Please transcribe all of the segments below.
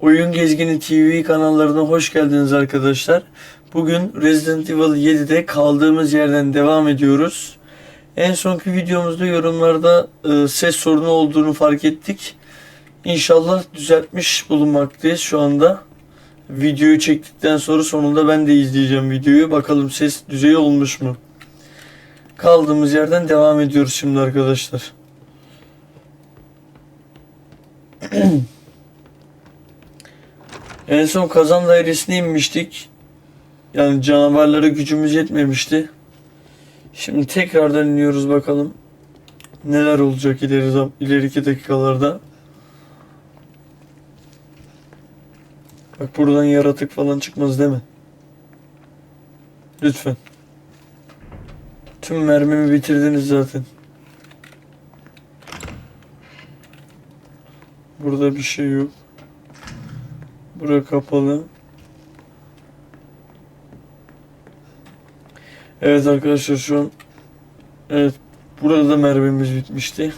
Oyun Gezgini TV kanallarına hoş geldiniz arkadaşlar. Bugün Resident Evil 7'de kaldığımız yerden devam ediyoruz. En sonki videomuzda yorumlarda e, ses sorunu olduğunu fark ettik. İnşallah düzeltmiş bulunmaktayız şu anda. Videoyu çektikten sonra sonunda ben de izleyeceğim videoyu. Bakalım ses düzeyi olmuş mu? Kaldığımız yerden devam ediyoruz şimdi arkadaşlar. En son kazan dairesine inmiştik. Yani canavarlara gücümüz yetmemişti. Şimdi tekrardan iniyoruz bakalım. Neler olacak ileri ileriki dakikalarda. Bak buradan yaratık falan çıkmaz değil mi? Lütfen. Tüm mermimi bitirdiniz zaten. Burada bir şey yok. Bura kapalı. Evet arkadaşlar şu an Evet burada da mermimiz bitmişti.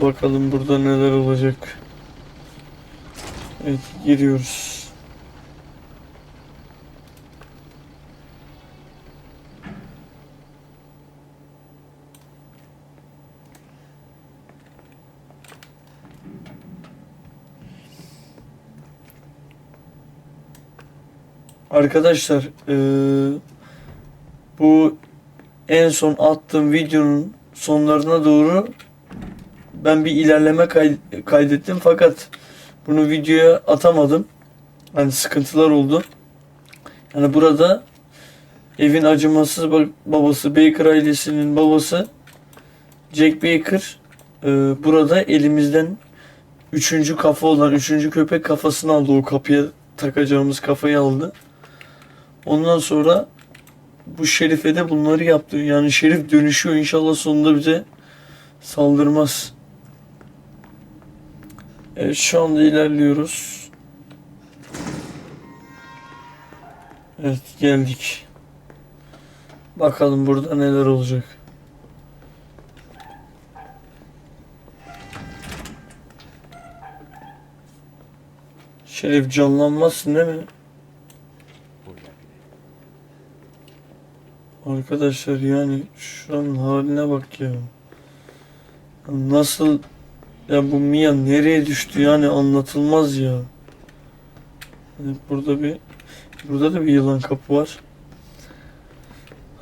Bakalım burada neler olacak. Evet giriyoruz. Arkadaşlar eee, bu en son attığım videonun sonlarına doğru ben bir ilerleme kay- kaydettim fakat bunu videoya atamadım. Hani sıkıntılar oldu. Yani burada evin acımasız ba- babası Baker ailesinin babası Jack Baker eee, burada elimizden üçüncü kafa olan üçüncü köpek kafasını aldı o kapıya takacağımız kafayı aldı. Ondan sonra bu Şerif'e de bunları yaptı. Yani Şerif dönüşüyor. İnşallah sonunda bize saldırmaz. Evet şu anda ilerliyoruz. Evet geldik. Bakalım burada neler olacak. Şerif canlanmazsın değil mi? Arkadaşlar yani şuranın haline bak ya. Nasıl ya bu Mia nereye düştü yani anlatılmaz ya. Evet, burada bir burada da bir yılan kapı var.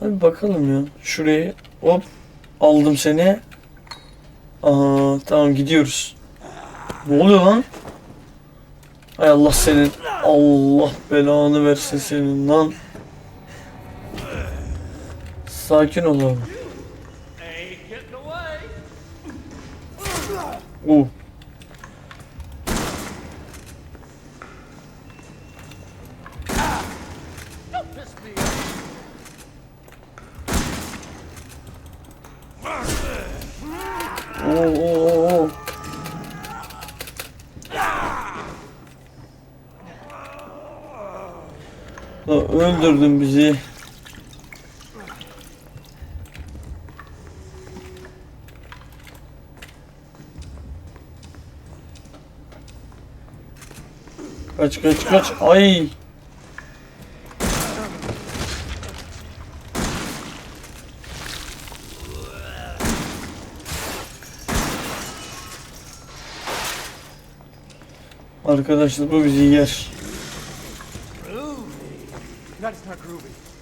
Hadi bakalım ya. Şurayı hop aldım seni. Aha tamam gidiyoruz. Ne oluyor lan? Hay Allah senin. Allah belanı versin senin lan. Sakin ol abi. Ain't getting away. Uh. Oo, oo. La öldürdün bizi. Kaç kaç kaç. Ay. Arkadaşlar bu bizi yer. That's not groovy.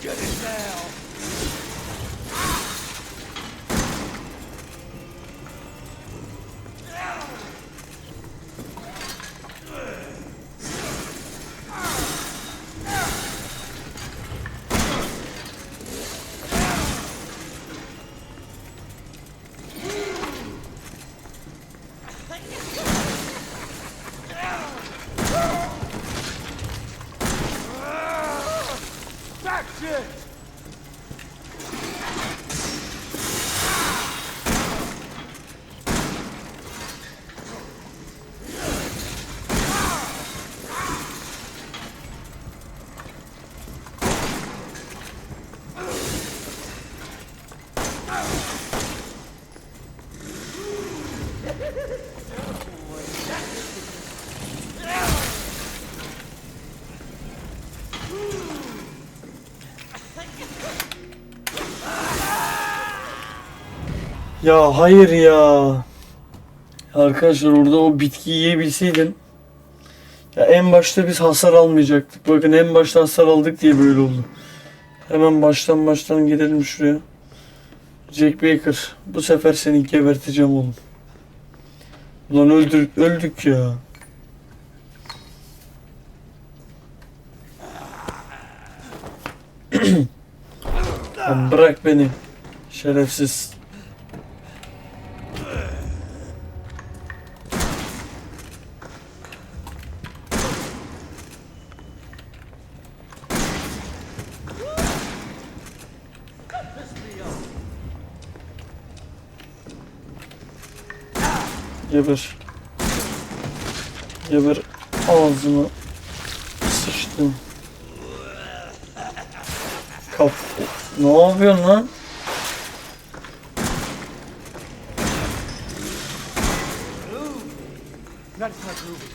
Get it now. Ya hayır ya. Arkadaşlar orada o bitkiyi yiyebilseydim. Ya en başta biz hasar almayacaktık. Bakın en başta hasar aldık diye böyle oldu. Hemen baştan baştan gidelim şuraya. Jack Baker. Bu sefer seni geberteceğim oğlum. Ulan öldür, öldük ya. Bırak beni. Şerefsiz. Geber. Geber ağzına sıçtım. Kap. Ne yapıyorsun lan? That is not groovy.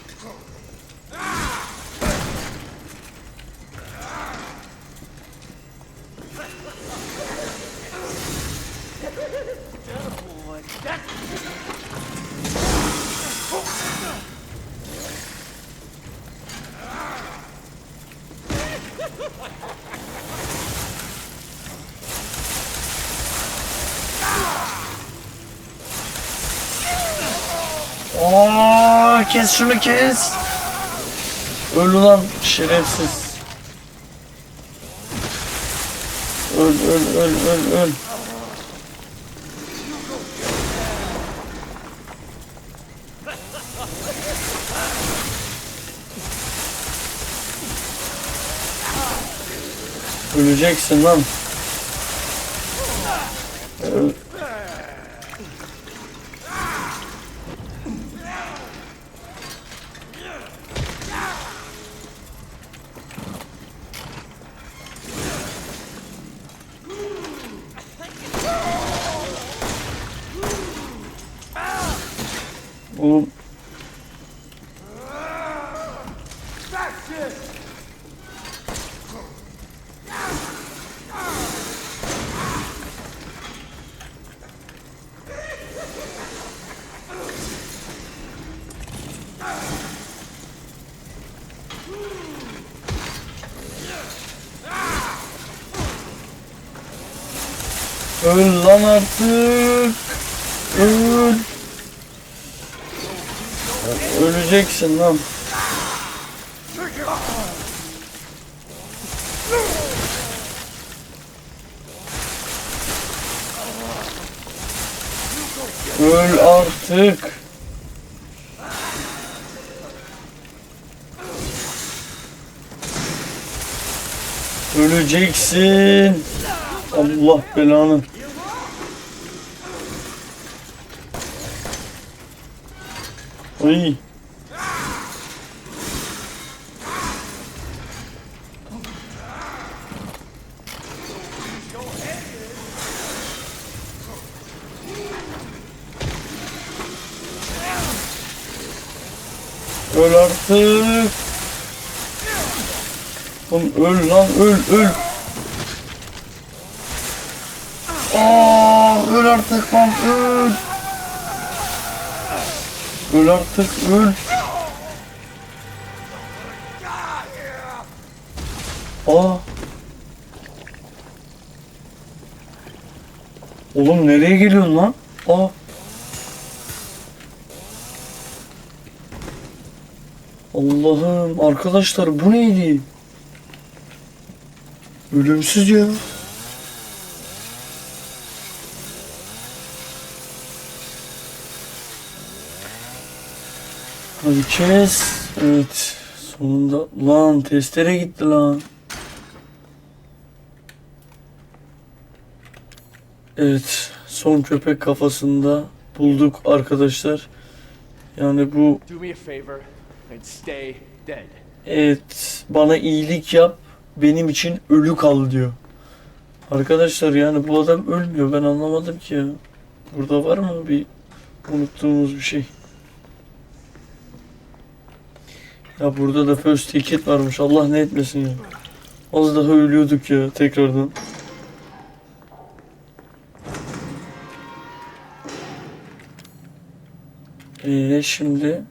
Aa, kes şunu kes. Öl ulan şerefsiz. Öl öl öl öl öl. Öleceksin lan. Öl. Oğlum That's it! Öl lan artık. Öl. Öleceksin lan. Öl artık. Öleceksin. Allah belanı. Ay. Öl artık. Oğlum öl lan öl öl. Aa, öl artık lan öl. Öl artık öl. Aa. Oğlum nereye geliyorsun lan? Aa. Allah'ım arkadaşlar bu neydi? Ölümsüz ya. Hadi kes. Evet. Sonunda. Lan testere gitti lan. Evet. Son köpek kafasında bulduk arkadaşlar. Yani bu. Evet, bana iyilik yap, benim için ölü kal diyor. Arkadaşlar yani bu adam ölmüyor, ben anlamadım ki ya. Burada var mı bir unuttuğumuz bir şey. Ya burada da first aid kit varmış. Allah ne etmesin ya. Az daha ölüyorduk ya tekrardan. Ee, şimdi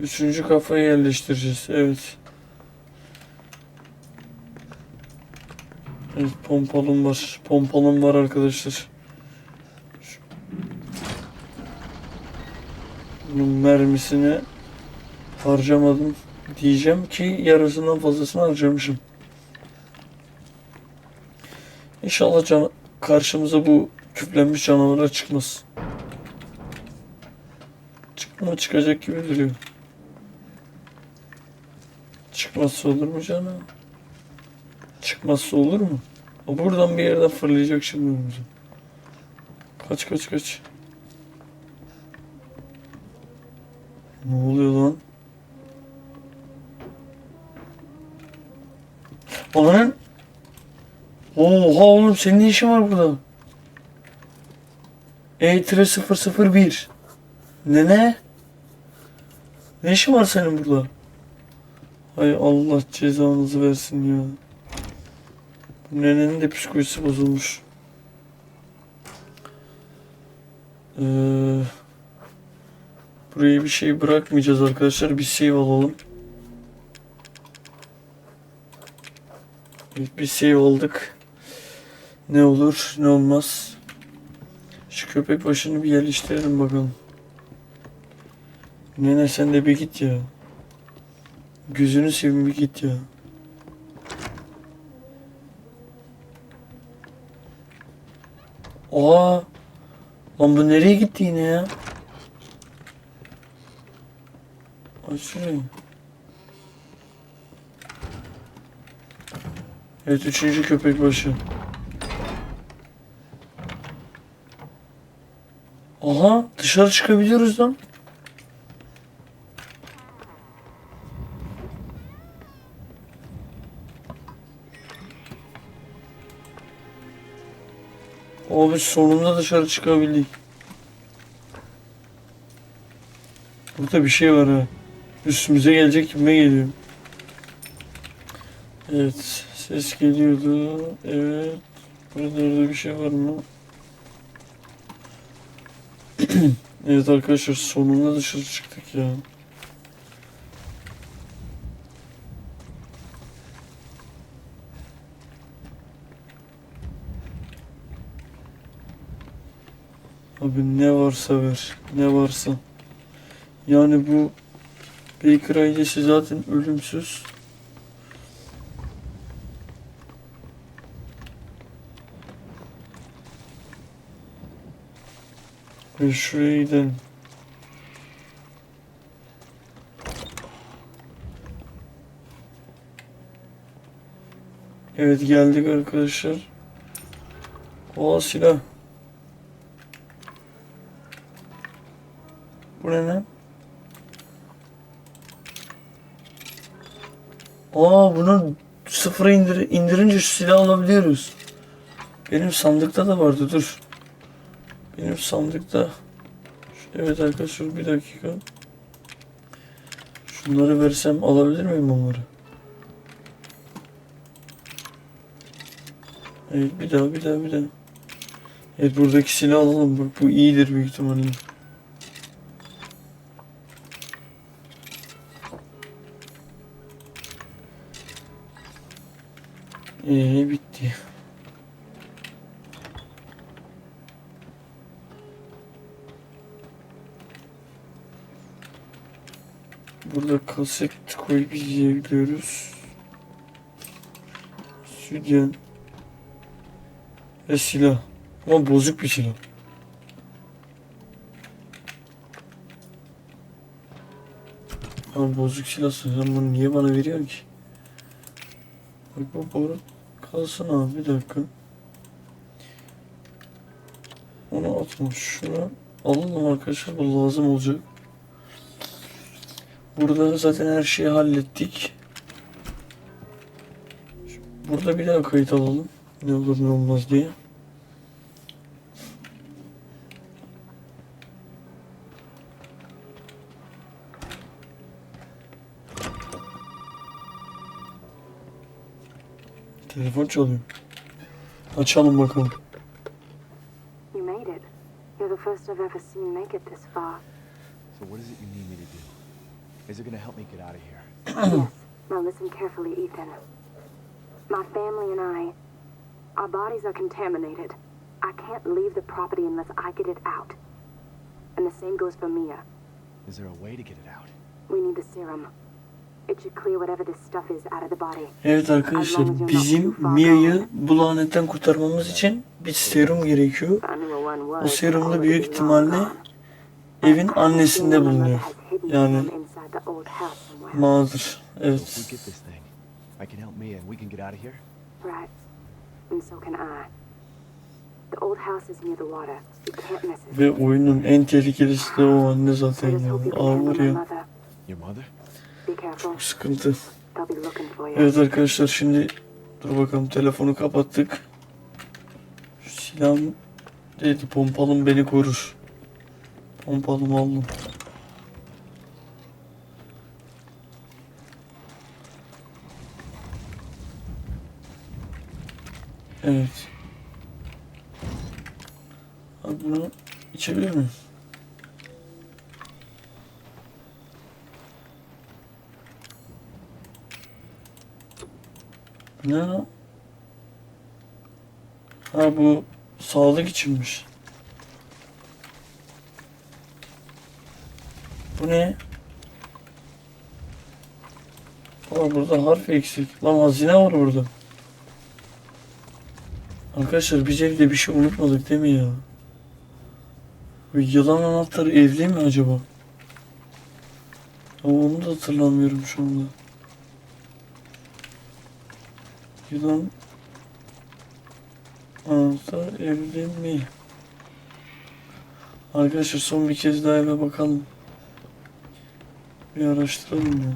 üçüncü kafayı yerleştireceğiz. Evet. Evet pompalım var. Pompalım var arkadaşlar. Bunun mermisini harcamadım diyeceğim ki yarısından fazlasını harcamışım. İnşallah can karşımıza bu küflenmiş canavarlar çıkmaz. Çıkma çıkacak gibi duruyor. Çıkmazsa olur mu canım? Çıkmazsa olur mu? O buradan bir yerden fırlayacak şimdi önümüze. Kaç kaç kaç. Ne oluyor lan? Ananın. Oha oğlum senin ne işin var burada? E-001 Ne ne? Ne işin var senin burada? Hay Allah cezanızı versin ya. Bu nenenin de psikolojisi bozulmuş. Ee, buraya bir şey bırakmayacağız arkadaşlar. Bir save alalım. Bir save aldık. Ne olur ne olmaz. Şu köpek başını bir yerleştirelim bakalım. Nene sen de bir git ya. Gözünü seveyim bir git ya. Aa! Lan bu nereye gitti yine ya? Şurayı. Evet üçüncü köpek başı. Aha dışarı çıkabiliyoruz lan. Abi sonunda dışarı çıkabildik. Burada bir şey var ha. Üstümüze gelecek gibi geliyor. Evet. Ses geliyordu. Evet. Buralarda bir şey var mı? evet arkadaşlar sonunda dışarı çıktık ya. Abi ne varsa ver. Ne varsa. Yani bu Baker ailesi zaten ölümsüz. Ve şuraya gidelim. Evet geldik arkadaşlar. O silah. Bu ne lan? Aa bunu sıfıra indir indirince şu silahı alabiliyoruz. Benim sandıkta da vardı dur. Benim sandıkta. Evet arkadaşlar bir dakika. Şunları versem alabilir miyim onları? Evet bir daha bir daha bir daha. Evet buradaki silahı alalım. Bak bu iyidir büyük ihtimalle. Ee bitti. Burada kaset koyup izleyebiliyoruz. Sütyen. Ve silah. Ama bozuk bir silah. Ama bozuk silah sen bunu niye bana veriyorsun ki? Bak bu boru kalsın abi bir dakika. Onu atma şuna. Alalım arkadaşlar bu lazım olacak. Burada zaten her şeyi hallettik. Burada bir daha kayıt alalım. Ne olur ne olmaz diye. Telefon çalıyor. Açalım bakalım. You made it. You're the first I've ever seen make it this far. So what is it you need me to do? Is it gonna help me get out of here? yes. Now listen carefully, Ethan. My family and I, our bodies are contaminated. I can't leave the property unless I get it out. And the same goes for Mia. Is there a way to get it out? We need the serum. Evet arkadaşlar bizim Mia'yı bu lanetten kurtarmamız için bir serum gerekiyor. O serum da all büyük ihtimalle evin annesinde bulunuyor. Yani mağdur. Evet. get this thing, I can help Mia and we can get out of here? Right. And so can I. The old house is near the water. You can't miss it. Ve oyunun en tehlikelisi de o anne zaten ya. Ağlar ya. Your mother? Careful. Sıkıntı. Evet arkadaşlar şimdi dur bakalım telefonu kapattık. Şu silahım dedi pompalım beni korur. Pompalım aldım. Evet. Abi bunu içebilir miyim? Lan? Ha bu sağlık içinmiş. Bu ne? Aa burada harf eksik. Lan hazine var burada. Arkadaşlar biz evde bir şey unutmadık değil mi ya? Bu yılan anahtarı evde mi acaba? Ama onu da hatırlamıyorum şu anda. Yılan anahtar evde mi? Arkadaşlar son bir kez daha eve bakalım. Bir araştıralım ya.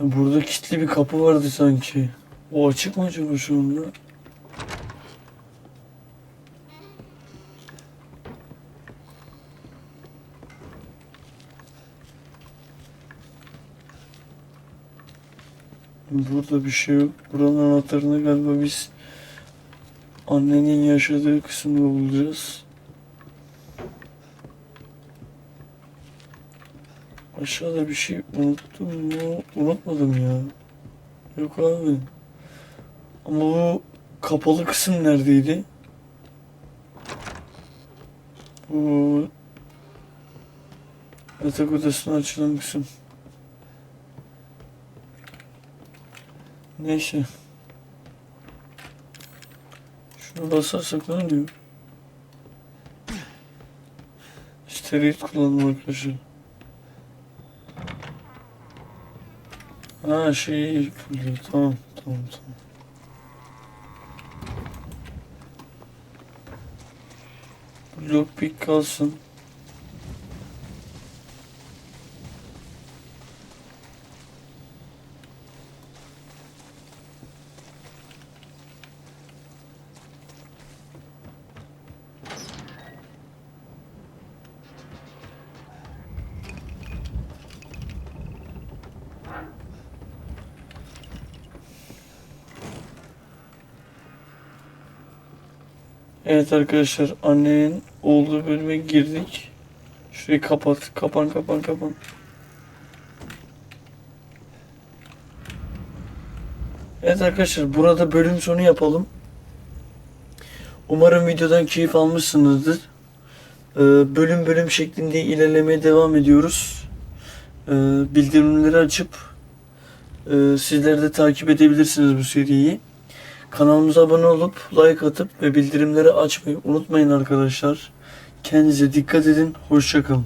Ya Burada kilitli bir kapı vardı sanki. O açık mı acaba şu anda? Burada bir şey yok. Buranın anahtarını galiba biz annenin yaşadığı kısımda bulacağız. Aşağıda bir şey unuttum mu? Unutmadım ya. Yok abi. Ama bu kapalı kısım neredeydi? Bu yatak odasına açılan kısım. Neyse. Şunu basarsak ne oluyor? Steroid kullandım arkadaşlar. Ha şey. Tamam tamam tamam. Lockpick kalsın. Evet arkadaşlar annenin olduğu bölüme girdik. Şurayı kapat. Kapan kapan kapan. Evet arkadaşlar burada bölüm sonu yapalım. Umarım videodan keyif almışsınızdır. Ee, bölüm bölüm şeklinde ilerlemeye devam ediyoruz. Ee, bildirimleri açıp e, sizler de takip edebilirsiniz bu seriyi. Kanalımıza abone olup like atıp ve bildirimleri açmayı unutmayın arkadaşlar. Kendinize dikkat edin. Hoşçakalın.